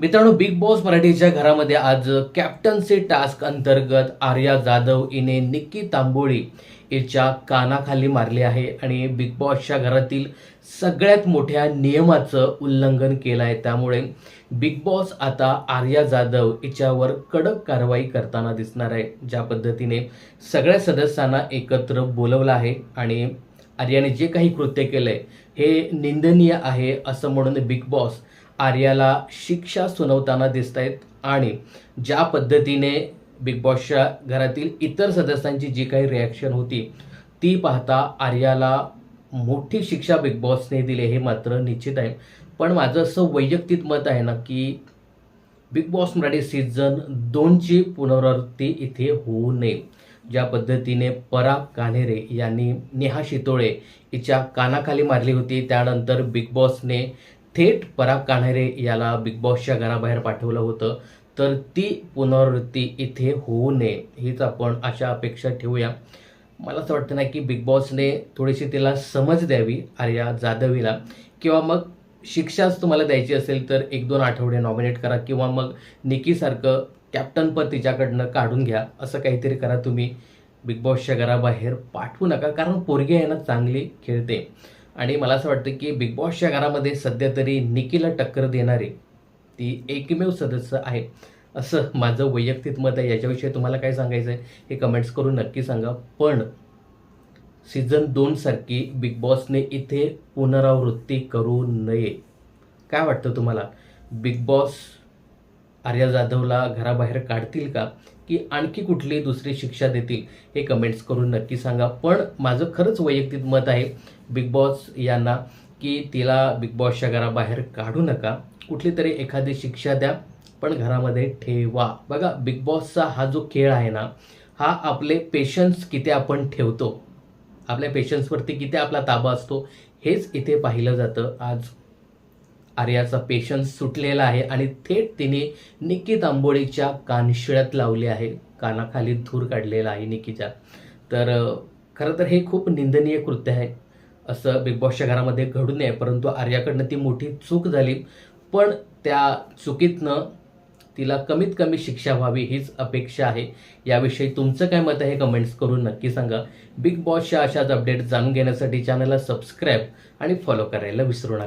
मित्रांनो big boss मराठीच्या घरामध्ये आज कॅप्टन्सी टास्क अंतर्गत आर्या जाधव हिने निक्की तांबोळी हिच्या कानाखाली मारली आहे आणि बिग बॉसच्या घरातील सगळ्यात मोठ्या नियमाचं उल्लंघन केलं आहे त्यामुळे बिग बॉस आता आर्या जाधव हिच्यावर कडक कारवाई करताना दिसणार आहे. ज्या पद्धतीने सगळ्या सदस्यांना एकत्र बोलवलं आहे आणि आर्याने जे काही कृत्य केलंय हे निंदनीय आहे असं म्हणून बिग बॉस आर्याला शिक्षा सुनावताना दिसत आहेत आणि ज्या पद्धतीने बिग बॉसच्या घरातील इतर सदस्यांची जी काही रिॲक्शन होती ती पाहता आर्याला मोठी शिक्षा बिग बॉसने दिली हे मात्र निश्चित आहे. पण माझं असं वैयक्तिक मत आहे ना की बिग बॉस मराठी सीझन दोनची पुनरावृत्ती इथे होऊ नये. ज्या पद्धतीने पराग कान्हेरे यांनी नेहा शितोळे हिच्या कानाखाली मारली होती त्यानंतर बिग बॉसने थेट पराग कान्हेरे याला बिग बॉसच्या घराबाहेर पाठवलं होतं. तर ती पुनरावृत्ती इथे होऊ नये हीच आपण अशा अपेक्षा ठेवूया. मला असं वाटतं ना की बिग बॉसने थोडीशी तिला समज द्यावी आर्या जाधवीला. किंवा मग शिक्षाच तुम्हाला द्यायची असेल तर एक दोन आठवडे नॉमिनेट करा किंवा मग निकीसारखं कॅप्टनपद तिच्याकडनं काढून घ्या. असं काहीतरी करा तुम्ही. बिग बॉसच्या घराबाहेर पाठवू नका कारण पोरगी आहे ना चांगली खेळते. आणि मला असं वाटतं की बिग बॉसच्या घरामध्ये सध्या तरी निकीला टक्कर देणारी ती एकमेव सदस्य आहे. असं माझं वैयक्तिक मत आहे. याच्याविषयी तुम्हाला काय सांगायचं आहे हे कमेंट्स करून नक्की सांगा. पण सीझन दोन सारखी बिग बॉसने इथे पुनरावृत्ती करू नये. काय वाटतं तुम्हाला? बिग बॉस आर्या जाधवला घराबाहेर काढतील का? की आणखी कुठली दुसरी शिक्षा देतील? हे कमेंट्स करून नक्की सांगा. पण माझं खरंच वैयक्तिक मत आहे बिग बॉस यांना की तिला बिग बॉसच्या घराबाहेर काढू नका. कुठली तरी एखादी शिक्षा द्या पण घरामध्ये ठेवा. बघा बिग बॉसचा हा जो खेळ आहे ना हा आपले पेशन्स किती आपण ठेवतो? आपल्या पेशन्सवरती किती आपला ताबा असतो? हेच इथे पाहिलं जातं. आज आर्याचा पेशन्स सुटलेला आहे आणि थेट तिने निकित आंबोळीच्या कानशिळ्यात लावली आहे. कानाखाली धूर काढलेला आहे निकीच्या तर खरं तर हे खूप निंदनीय कृत्य आहे. असं बिग बॉसच्या घरामध्ये घडू नये परंतु आर्याकडनं ती मोठी चूक झाली. पण त्या चुकीतनं तिला कमीत कमी शिक्षा व्हावी हीच अपेक्षा आहे. याविषयी तुमचं काय मत आहे कमेंट्स करून नक्की सांगा. बिग बॉसच्या अशाच अपडेट जाणून घेण्यासाठी चॅनलला सबस्क्राईब आणि फॉलो करायला विसरू नका.